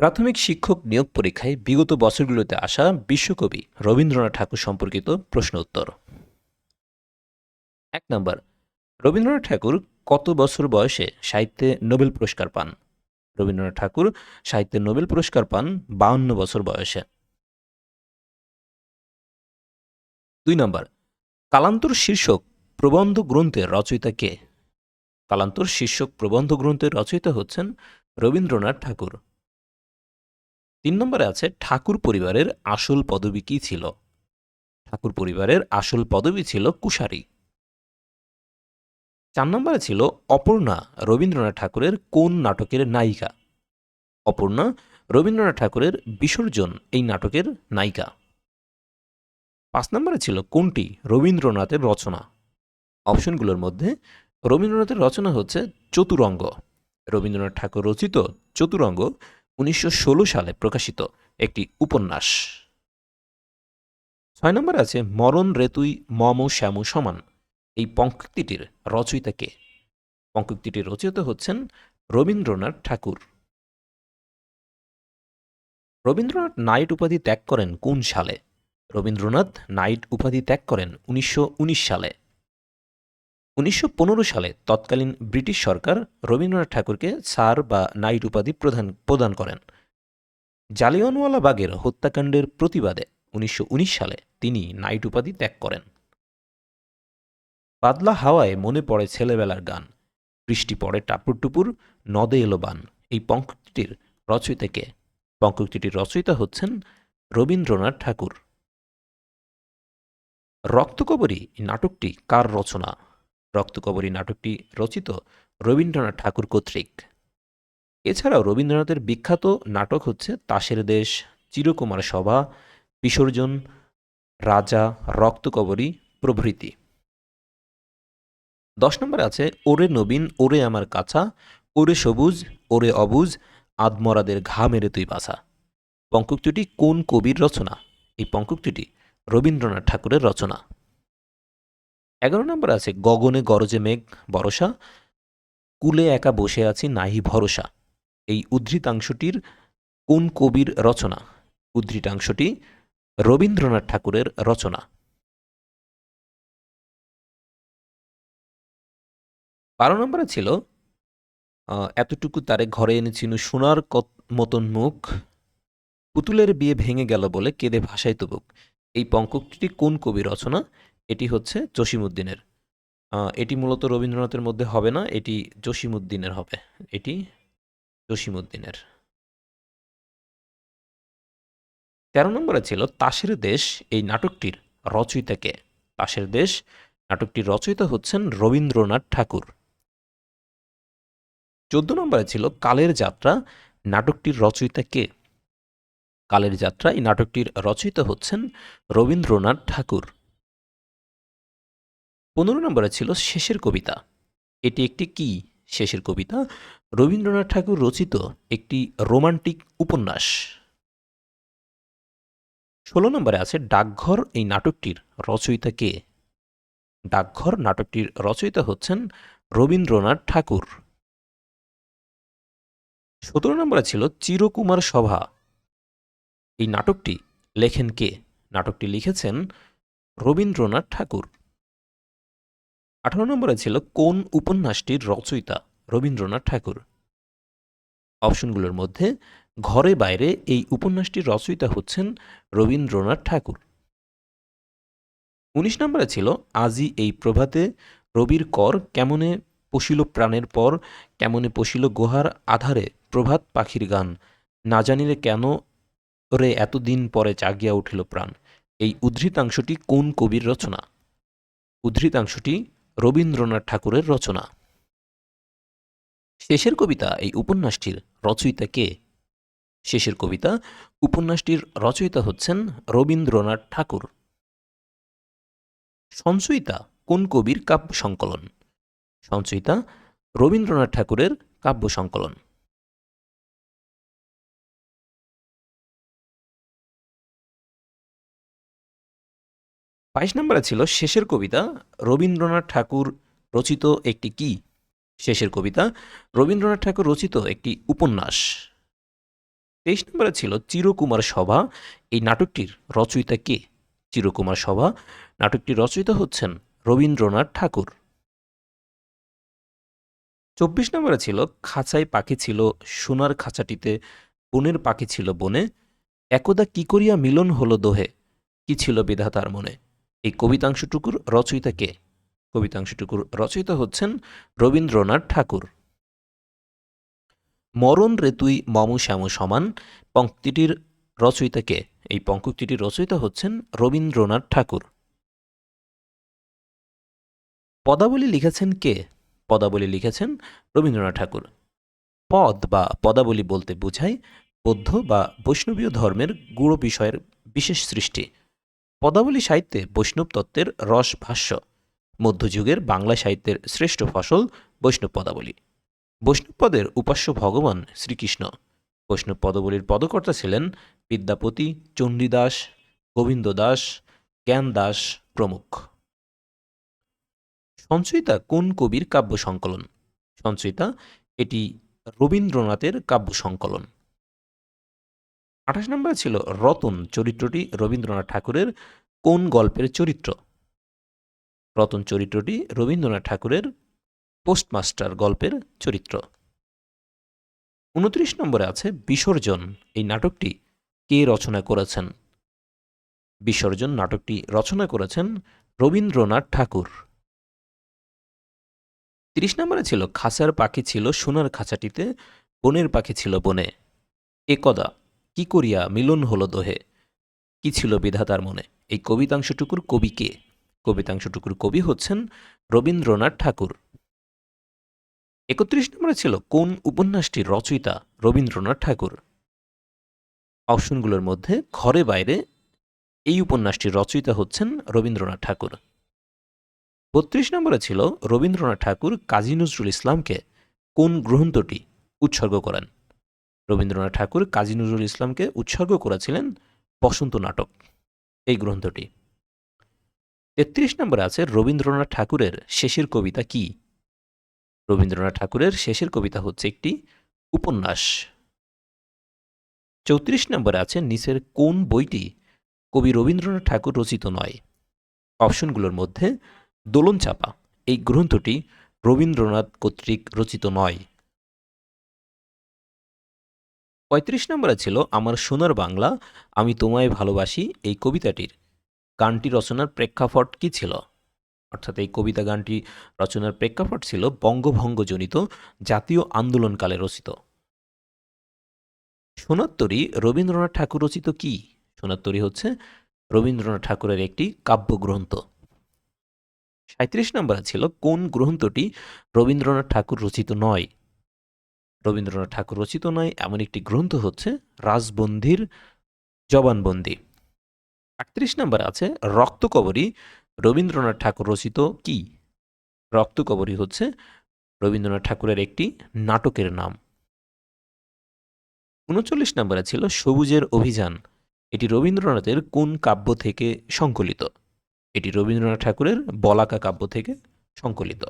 প্রাথমিক শিক্ষক নিয়োগ পরীক্ষায় বিগত বছরগুলোতে আসা বিশ্বকবি রবীন্দ্রনাথ ঠাকুর সম্পর্কিত প্রশ্ন উত্তর। এক নম্বর, রবীন্দ্রনাথ ঠাকুর কত বছর বয়সে সাহিত্যে নোবেল পুরস্কার পান? রবীন্দ্রনাথ ঠাকুর সাহিত্যে নোবেল পুরস্কার পান বাউন্ন বছর বয়সে। দুই নম্বর, কালান্তর শীর্ষক প্রবন্ধ গ্রন্থের রচয়িতা কে? কালান্তর শীর্ষক প্রবন্ধ গ্রন্থের রচয়িতা হচ্ছেন রবীন্দ্রনাথ ঠাকুর। তিন নম্বরে আছে, ঠাকুর পরিবারের আসল পদবি কি ছিল? ঠাকুর পরিবারের আসল পদবি ছিল কুশারী। চার নম্বরে ছিল অপর্ণা রবীন্দ্রনাথ ঠাকুরের কোন নাটকের নায়িকা? অপর্ণা রবীন্দ্রনাথ ঠাকুরের বিসর্জন এই নাটকের নায়িকা। পাঁচ নম্বরে ছিল কোনটি? রবীন্দ্রনাথের রচনা। অপশনগুলোর মধ্যে রবীন্দ্রনাথের রচনা হচ্ছে চতুরঙ্গ। রবীন্দ্রনাথ ঠাকুর রচিত চতুরঙ্গ উনিশশো ষোলো সালে প্রকাশিত একটি উপন্যাস। ছয় নম্বর আছে, মরণ রেতুই মম শ্যামু সমান। এই পঙ্ক্তিটির রচয়িতা কে? পঙ্ক্তিটির রচয়িতা হচ্ছেন রবীন্দ্রনাথ ঠাকুর। রবীন্দ্রনাথ নাইট উপাধি ত্যাগ করেন কোন সালে? রবীন্দ্রনাথ নাইট উপাধি ত্যাগ করেন উনিশশো উনিশ সালে। উনিশশো পনেরো সালে তৎকালীন ব্রিটিশ সরকার রবীন্দ্রনাথ ঠাকুরকে স্যার বা নাইট উপাধি প্রধান, প্রদান করেন। জালিয়ানওয়ালা বাগের হত্যাকাণ্ডের প্রতিবাদে উনিশশো উনিশ সালে তিনি নাইট উপাধি ত্যাগ করেন। পাতলা হাওয়ায় মনে পড়ে ছেলেবেলার গান। বৃষ্টি পড়ে টাপুর টুপুর নদে এলো বান। এই পঙ্ক্তিটির রচয়িতা কে পঙ্ক্তিটির রচয়িতা হচ্ছেন রবীন্দ্রনাথ ঠাকুর। রক্তকবরী নাটকটি কার রচনা? রক্তকবরী নাটকটি রচিত রবীন্দ্রনাথ ঠাকুর কর্তৃক। এছাড়াও রবীন্দ্রনাথের বিখ্যাত নাটক হচ্ছে তাসের দেশ, চিরকুমার সভা, বিসর্জন, রাজা, রক্তকবরী, প্রভৃতি। দশ নম্বরে আছে, ওরে নবীন, ওরে আমার কাছা, ওরে সবুজ, ওরে অবুজ, আদমরাদের ঘা মেরে তুই বাছা। পঙ্কুক্তিটি কোন কবির রচনা? এই পঙ্কুক্তিটি রবীন্দ্রনাথ ঠাকুরের রচনা। এগারো নম্বর আছে, গগনে গরজে মেঘ, বরসা। কুলে একা বসে আছি, নাহি ভরসা। এই উদ্ধৃতাংশটির কোন কবির রচনা? উদ্ধৃতাংশটি রবীন্দ্রনাথ ঠাকুরের রচনা। বারো নম্বরে ছিল এতটুকু তারে ঘরে এনেছিল সোনার মতন মুখ। পুতুলের বিয়ে ভেঙে গেল বলে কেঁদে ভাসাইত বুক এই পঙ্কটি কোন কবি রচনা? এটি হচ্ছে জসিমুদ্দিনের এটি মূলত রবীন্দ্রনাথের মধ্যে হবে না, এটি জসিমুদ্দিনের হবে। এটি জসিমুদ্দিনের তেরো নম্বরে ছিল তাসের দেশ, এই নাটকটির রচয়িতা কে তাসের দেশ, নাটকটির রচয়িতা হচ্ছেন রবীন্দ্রনাথ ঠাকুর। চোদ্দ নম্বরে ছিল কালের যাত্রা, নাটকটির রচয়িতা কে? কালের যাত্রা, এই নাটকটির রচয়িতা হচ্ছেন রবীন্দ্রনাথ ঠাকুর। পনেরো নম্বরে ছিল শেষের কবিতা। এটি একটি কি শেষের কবিতা? রবীন্দ্রনাথ ঠাকুর রচিত একটি রোমান্টিক উপন্যাস। ষোলো নম্বরে আছে ডাকঘর, এই নাটকটির রচয়িতা কে? ডাকঘর, নাটকটির রচয়িতা হচ্ছেন রবীন্দ্রনাথ ঠাকুর। সতেরো নম্বরে ছিল চিরকুমার সভা। এই নাটকটি লেখেন কে? নাটকটি লিখেছেন রবীন্দ্রনাথ ঠাকুর। আঠারো নম্বরে ছিল কোন উপন্যাসটির রচয়িতা রবীন্দ্রনাথ ঠাকুর। অপশনগুলোর মধ্যে ঘরে বাইরে এই উপন্যাসটির রচয়িতা হচ্ছেন রবীন্দ্রনাথ ঠাকুর। উনিশ নম্বরে ছিল আজি এই প্রভাতে রবির কর কেমনে পশিল প্রাণের পর, কেমনে পশিল গুহার আধারে প্রভাত পাখির গান, না জানিলে কেন রে এতদিন পরে জাগিয়া উঠিল প্রাণ। এই উদ্ধৃতাংশটি কোন কবির রচনা? উদ্ধৃতাংশটি রবীন্দ্রনাথ ঠাকুরের রচনা। শেষের কবিতা এই উপন্যাসটির রচয়িতা কে? শেষের কবিতা উপন্যাসটির রচয়িতা হচ্ছেন রবীন্দ্রনাথ ঠাকুর। সঞ্চয়িতা কোন কবির কাব্য সংকলন? সঞ্চয়িতা রবীন্দ্রনাথ ঠাকুরের কাব্য সংকলন। বাইশ নম্বরে ছিল শেষের কবিতা, রবীন্দ্রনাথ ঠাকুর রচিত একটি কি? শেষের কবিতা, রবীন্দ্রনাথ ঠাকুর রচিত একটি উপন্যাস। তেইশ নম্বরে ছিল চিরকুমার সভা, এই নাটকটির রচয়িতা কে? চিরকুমার সভা, নাটকটির রচয়িতা হচ্ছেন রবীন্দ্রনাথ ঠাকুর। চব্বিশ নম্বরে ছিল, খাঁচায় পাখি ছিল, সোনার খাঁচাটিতে বনের পাখি ছিল বনে, একদা কি করিয়া মিলন হলো দোহে, কি ছিল বিধাতার মনে? এই কবিতাংশটুকুর রচয়িতা কে? কবিতাংশটুকুর রচয়িতা হচ্ছেন রবীন্দ্রনাথ ঠাকুর। মরণ রে তুই মম শ্যাম সমান পঙ্ক্তিটির রচয়িতা কে? এই পঙ্ক্তিটির রচয়িতা হচ্ছেন রবীন্দ্রনাথ ঠাকুর। পদাবলী লিখেছেন কে? পদাবলী লিখেছেন রবীন্দ্রনাথ ঠাকুর। পদ বা পদাবলী বলতে বোঝায় বৌদ্ধ বা বৈষ্ণবীয় ধর্মের গূঢ় বিষয়ের বিশেষ সৃষ্টি। পদাবলী সাহিত্যে বৈষ্ণব তত্ত্বের রস ভাষ্য। মধ্যযুগের বাংলা সাহিত্যের শ্রেষ্ঠ ফসল বৈষ্ণব পদাবলী। বৈষ্ণব পদের উপাস্য ভগবান শ্রীকৃষ্ণ। বৈষ্ণব পদবলীর পদকর্তা ছিলেন বিদ্যাপতি চণ্ডীদাস, গোবিন্দ দাস, জ্ঞান দাস প্রমুখ। সঞ্চয়িতা কোন কবির কাব্য সংকলন? সঞ্চয়িতা এটি রবীন্দ্রনাথের কাব্য সংকলন। আঠাশ নম্বরে ছিল রতন, চরিত্রটি রবীন্দ্রনাথ ঠাকুরের কোন গল্পের চরিত্র? রতন, চরিত্রটি রবীন্দ্রনাথ ঠাকুরের পোস্টমাস্টার গল্পের চরিত্র। উনত্রিশ নম্বরে আছে বিসর্জন, এই নাটকটি কে রচনা করেছেন? বিসর্জন নাটকটি রচনা করেছেন রবীন্দ্রনাথ ঠাকুর। তিরিশ নম্বরে ছিল খাসার পাখি ছিল সোনার খাঁচাটিতে, বনের পাখি ছিল বনে। একদা কি করিয়া মিলন হলো দোহে? কি ছিল বিধাতার মনে? এই কবিতাংশটুকুর কবি কে? কবিতাংশটুকুর কবি হচ্ছেন রবীন্দ্রনাথ ঠাকুর। একত্রিশ নম্বরে ছিল কোন উপন্যাসটির রচয়িতা রবীন্দ্রনাথ ঠাকুর? অপশনগুলোর মধ্যে ঘরে বাইরে এই উপন্যাসটির রচয়িতা হচ্ছেন রবীন্দ্রনাথ ঠাকুর। বত্রিশ নম্বরে ছিল রবীন্দ্রনাথ ঠাকুর কাজী নজরুল ইসলামকে কোন গ্রন্থটি উৎসর্গ করেন? রবীন্দ্রনাথ ঠাকুর কাজী নজরুল ইসলামকে উৎসর্গ করেছিলেন বসন্ত নাটক, এই গ্রন্থটি। তেত্রিশ নম্বরে আছে, রবীন্দ্রনাথ ঠাকুরের শেষের কবিতা কি? রবীন্দ্রনাথ ঠাকুরের শেষের কবিতা হচ্ছে একটি উপন্যাস। চৌত্রিশ নম্বরে আছে, নিচের কোন বইটি কবি রবীন্দ্রনাথ ঠাকুর রচিত নয়? অপশনগুলোর মধ্যে দোলন চাপা এই গ্রন্থটি রবীন্দ্রনাথ কর্তৃক রচিত নয়। পঁয়ত্রিশ নম্বরে ছিল আমার সোনার বাংলা, আমি তোমায় ভালোবাসি, এই কবিতাটির। গানটি রচনার প্রেক্ষাপট কি ছিল? অর্থাৎ এই কবিতা গানটি রচনার প্রেক্ষাপট ছিল বঙ্গভঙ্গজনিত জাতীয় আন্দোলনকালে রচিত। সোনাত্তরী রবীন্দ্রনাথ ঠাকুর রচিত কি? সোনাত্তরী হচ্ছে রবীন্দ্রনাথ ঠাকুরের একটি কাব্যগ্রন্থ। সাঁত্রিশ নম্বরে ছিল কোন গ্রন্থটি রবীন্দ্রনাথ ঠাকুর রচিত নয়? রবীন্দ্রনাথ ঠাকুর রচিত নয়, এমন একটি গ্রন্থ হচ্ছে রাজবন্দির জবানবন্দি। আটত্রিশ নম্বর আছে, রক্তকবরী রবীন্দ্রনাথ ঠাকুর রচিত কি? রক্তকবরী হচ্ছে রবীন্দ্রনাথ ঠাকুরের একটি নাটকের নাম। উনচল্লিশ নম্বরে ছিল সবুজের অভিযান। এটি রবীন্দ্রনাথের কোন কাব্য থেকে সংকলিত? এটি রবীন্দ্রনাথ ঠাকুরের বলাকা কাব্য থেকে সংকলিত।